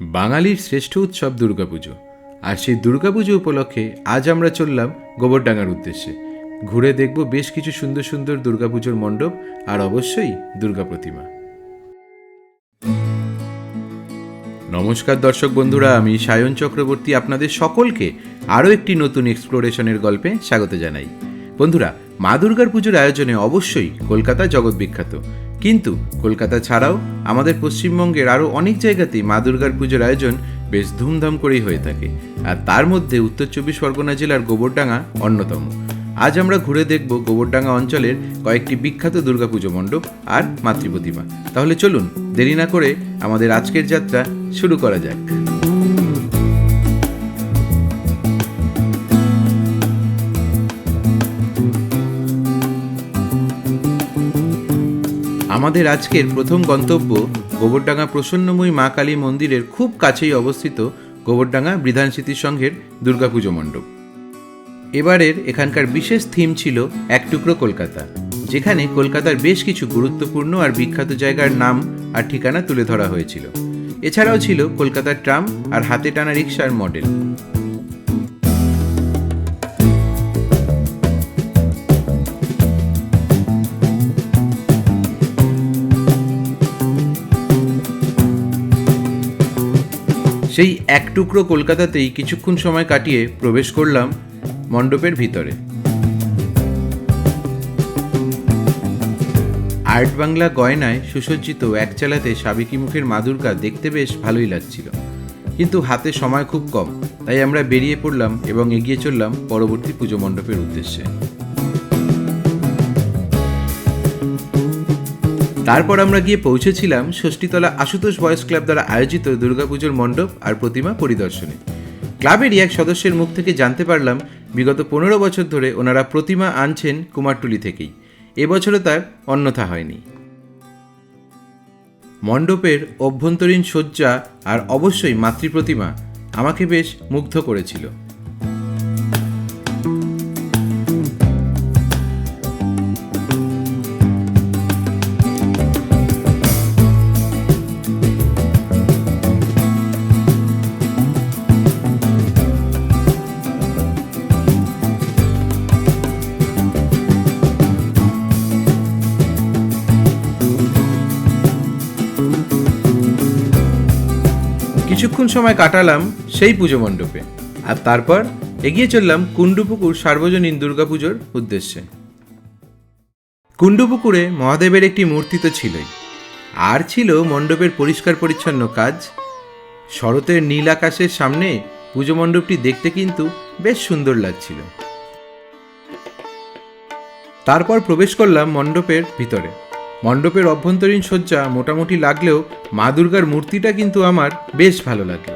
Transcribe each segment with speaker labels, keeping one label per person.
Speaker 1: বাঙালির শ্রেষ্ঠ উৎসব দুর্গাপুজো। আর সেই দুর্গাপুজো উপলক্ষে আজ আমরা চললাম গোবরডাঙ্গার উদ্দেশ্যে। ঘুরে দেখব বেশ কিছু সুন্দর সুন্দর দুর্গাপুজোর মণ্ডপ আর অবশ্যই দুর্গা প্রতিমা। নমস্কার দর্শক বন্ধুরা, আমি সায়ন চক্রবর্তী আপনাদের সকলকে আরও একটি নতুন এক্সপ্লোরেশনের গল্পে স্বাগত জানাই। বন্ধুরা, মা দুর্গার পুজোর আয়োজনে অবশ্যই কলকাতা জগৎ বিখ্যাত। কিন্তু কলকাতা ছাড়াও আমাদের পশ্চিমবঙ্গের আরও অনেক জায়গাতেই মা দুর্গার পুজোর আয়োজন বেশ ধুমধাম করেই হয়ে থাকে। আর তার মধ্যে উত্তর চব্বিশ পরগনা জেলার গোবরডাঙ্গা অন্যতম। আজ আমরা ঘুরে দেখব গোবরডাঙ্গা অঞ্চলের কয়েকটি বিখ্যাত দুর্গাপুজো মণ্ডপ আর মাতৃপ্রতিমা। তাহলে চলুন দেরি না করে আমাদের আজকের যাত্রা শুরু করা যাক। আমাদের আজকের প্রথম গন্তব্য গোবরডাঙ্গা প্রসন্নময়ী মা কালী মন্দিরের খুব কাছেই অবস্থিত গোবরডাঙ্গা বিধান স্মৃতি সংঘের দুর্গাপুজো মণ্ডপ। এবারের এখানকার বিশেষ থিম ছিল এক টুকরো কলকাতা, যেখানে কলকাতার বেশ কিছু গুরুত্বপূর্ণ আর বিখ্যাত জায়গার নাম আর ঠিকানা তুলে ধরা হয়েছিল। এছাড়াও ছিল কলকাতার ট্রাম আর হাতে টানা রিক্সার মডেল। সেই এক টুকরো কলকাতাতেই কিছুক্ষণ সময় কাটিয়ে প্রবেশ করলাম মণ্ডপের ভিতরে। আর্ট বাংলা গয়নায় সুসজ্জিত একচালাতে সাবেকি মুখের মা দুর্গা দেখতে বেশ ভালোই লাগছিল। কিন্তু হাতে সময় খুব কম, তাই আমরা বেরিয়ে পড়লাম এবং এগিয়ে চললাম পরবর্তী পুজো মণ্ডপের উদ্দেশ্যে। তারপর আমরা গিয়ে পৌঁছেছিলাম ষষ্ঠীতলা আশুতোষ বয়েস ক্লাব দ্বারা আয়োজিত দুর্গাপুজোর মণ্ডপ আর প্রতিমা পরিদর্শনে। ক্লাবেরই এক সদস্যের মুখ থেকে জানতে পারলাম, বিগত পনেরো বছর ধরে ওনারা প্রতিমা আনছেন কুমারটুলি থেকেই। এবছরও তার অন্যথা হয়নি। মণ্ডপের অভ্যন্তরীণ শয্যা আর অবশ্যই মাতৃপ্রতিমা আমাকে বেশ মুগ্ধ করেছিল। কিছুক্ষণ সময় কাটালাম, সেই পুজো মণ্ডপে। আর তারপর এগিয়ে চললাম কুণ্ডুপুকুর সার্বজনীন দুর্গাপুজোর উদ্দেশ্যে। কুণ্ডুপুকুরে মহাদেবের একটি মূর্তি তো ছিলই। আর ছিল মণ্ডপের পরিষ্কার পরিচ্ছন্ন কাজ। শরতের নীল আকাশের সামনে পুজো মণ্ডপটি দেখতে কিন্তু বেশ সুন্দর লাগছিল। তারপর প্রবেশ করলাম মণ্ডপের ভিতরে। মণ্ডপের অভ্যন্তরীণ সজ্জা মোটামুটি লাগলেও মা দুর্গার মূর্তিটা কিন্তু আমার বেশ ভালো লাগল।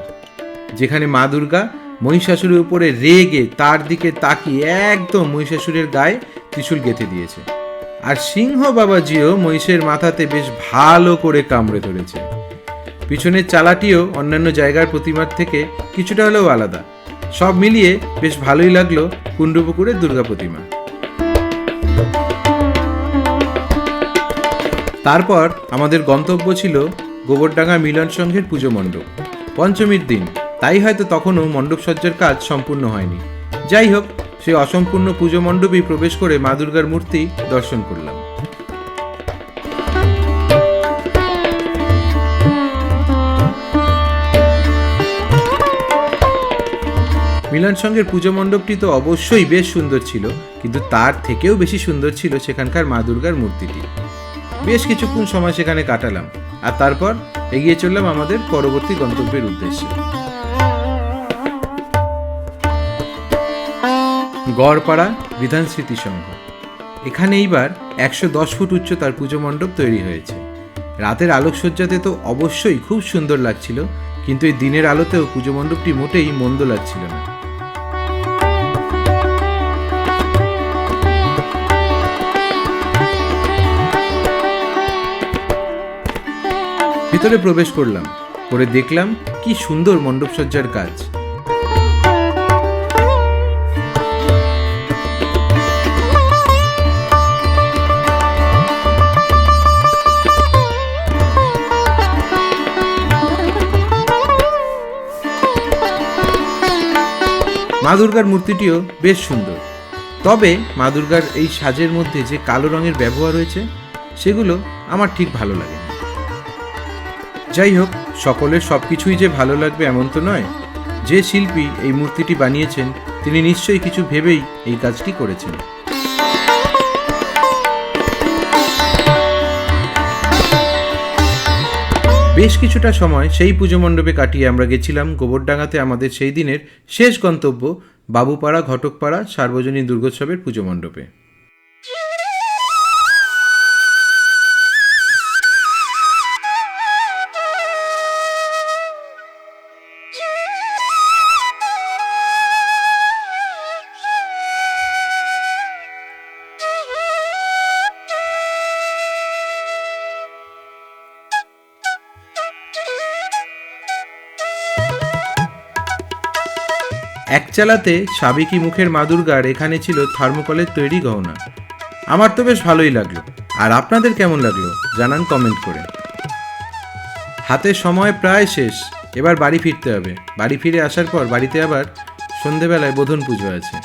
Speaker 1: যেখানে মা দুর্গা মহিষাসুরের উপরে রেগে তার দিকে তাকিয়ে একদম মহিষাসুরের গায়ে ত্রিশূল গেঁথে দিয়েছে। আর সিংহ বাবাজিও মহিষের মাথাতে বেশ ভালো করে কামড়ে ধরেছে। পিছনের চালাটিও অন্যান্য জায়গার প্রতিমার থেকে কিছুটা হলেও আলাদা। সব মিলিয়ে বেশ ভালোই লাগল কুণ্ডুপুকুরের দুর্গা প্রতিমা। তারপর আমাদের গন্তব্য ছিল গোবরডাঙ্গা মিলন সংঘের পুজো মণ্ডপ। পঞ্চমীর দিন। তাই হয়তো তখনও মণ্ডপ সজ্জার কাজ সম্পূর্ণ হয়নি। যাই হোক, সেই অসম্পূর্ণ পুজো মণ্ডপেই প্রবেশ করে মা দুর্গার মূর্তি দর্শন করলাম। মিলন সংঘের পুজো মণ্ডপটি তো অবশ্যই বেশ সুন্দর ছিল, কিন্তু তার থেকেও বেশি সুন্দর ছিল সেখানকার মা দুর্গার মূর্তিটি। বেশ কিছুক্ষণ সময় সেখানে কাটালাম, আর তারপর এগিয়ে চললাম আমাদের পরবর্তী গন্তব্যের উদ্দেশ্যে। গড়পাড়া বিধান স্মৃতি সংঘ। এখানে এইবার একশো দশ ফুট উচ্চতার পুজো মণ্ডপ তৈরি হয়েছে। রাতের আলোকসজ্জাতে তো অবশ্যই খুব সুন্দর লাগছিল, কিন্তু এই দিনের আলোতেও পুজো মণ্ডপটি মোটেই মন্দ লাগছিল না। ভিতরে প্রবেশ করলাম। করে দেখলাম কি সুন্দর মণ্ডপসজ্জার কাজ। মা দুর্গার মূর্তিটিও বেশ সুন্দর। তবে মা দুর্গার এই সাজের মধ্যে যে কালো রঙের ব্যবহার হয়েছে, সেগুলো আমার ঠিক ভালো লাগে। যাই হোক, সকলের সব কিছুই যে ভালো লাগবে এমন তো নয়। যে শিল্পী এই মূর্তিটি বানিয়েছেন, তিনি নিশ্চয়ই কিছু ভেবেই এই কাজটি করেছেন। বেশ কিছুটা সময় সেই পুজো মণ্ডপে কাটিয়ে আমরা গেছিলাম গোবরডাঙ্গাতে আমাদের সেই দিনের শেষ গন্তব্য বাবুপাড়া, ঘটকপাড়া, সার্বজনীন দুর্গোৎসবের পুজো মণ্ডপে। এক চালাতে সাবেকি মুখের মাদুরগার এখানে ছিল থার্মোকলের তৈরি গহনা। আমার তো বেশ ভালোই লাগল। আর আপনাদের কেমন লাগল? জানান কমেন্ট করে। হাতের সময় প্রায় শেষ। এবার বাড়ি ফিরতে হবে। বাড়ি ফিরে আসার পর বাড়িতে আবার সন্ধেবেলায় বোধন পুজো আছে।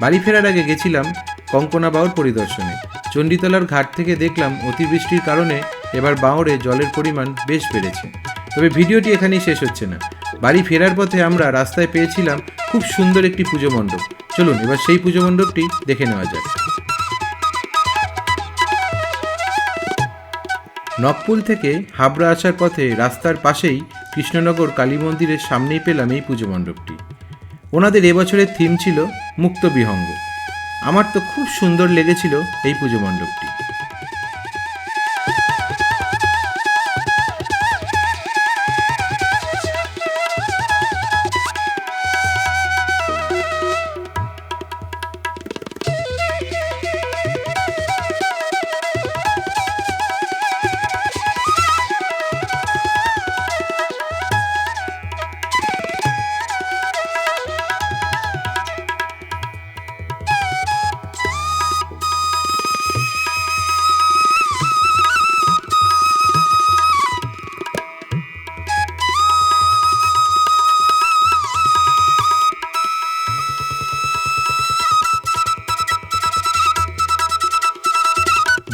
Speaker 1: বাড়ি ফেরার আগে গেছিলাম কঙ্কনা বাউর পরিদর্শনে। চণ্ডীতলার ঘাট থেকে দেখলাম অতিবৃষ্টির কারণে এবার বাঁওড়ে জলের পরিমাণ বেশ বেড়েছে। তবে ভিডিওটি এখানেই শেষ হচ্ছে না। বাড়ি ফেরার পথে আমরা রাস্তায় পেয়েছিলাম খুব সুন্দর একটি পুজো মণ্ডপ। চলুন, এবার সেই পুজো মণ্ডপটি দেখে নেওয়া যাক। নকপুল থেকে হাবড়া আসার পথে রাস্তার পাশেই কৃষ্ণনগর কালী মন্দিরের সামনেই পেলাম এই পুজো মণ্ডপটি। ওনাদের এবছরের থিম ছিল মুক্ত বিহঙ্গ। আমার তো খুব সুন্দর লেগেছিল এই পুজো মণ্ডপটি।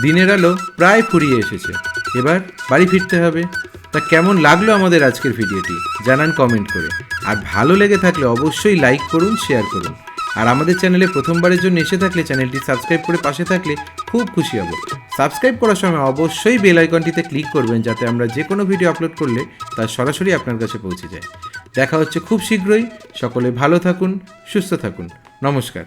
Speaker 1: দিনের আলো প্রায় ফুরিয়ে এসেছে। এবার বাড়ি ফিরতে হবে। তা কেমন লাগল আমাদের আজকের ভিডিওটি? জানান কমেন্ট করে। আর ভালো লেগে থাকলে অবশ্যই লাইক করুন শেয়ার করুন। আর আমাদের চ্যানেলে প্রথমবারের জন্য এসে থাকলে চ্যানেলটি সাবস্ক্রাইব করে পাশে থাকলে খুব খুশি হব। সাবস্ক্রাইব করার সময় অবশ্যই বেল আইকনটিতে ক্লিক করবেন যাতে আমরা যে কোনো ভিডিও আপলোড করলে তা সরাসরি আপনার কাছে পৌঁছে যায়। দেখা হচ্ছে খুব শীঘ্রই। সকলে ভালো থাকুন, সুস্থ থাকুন। নমস্কার।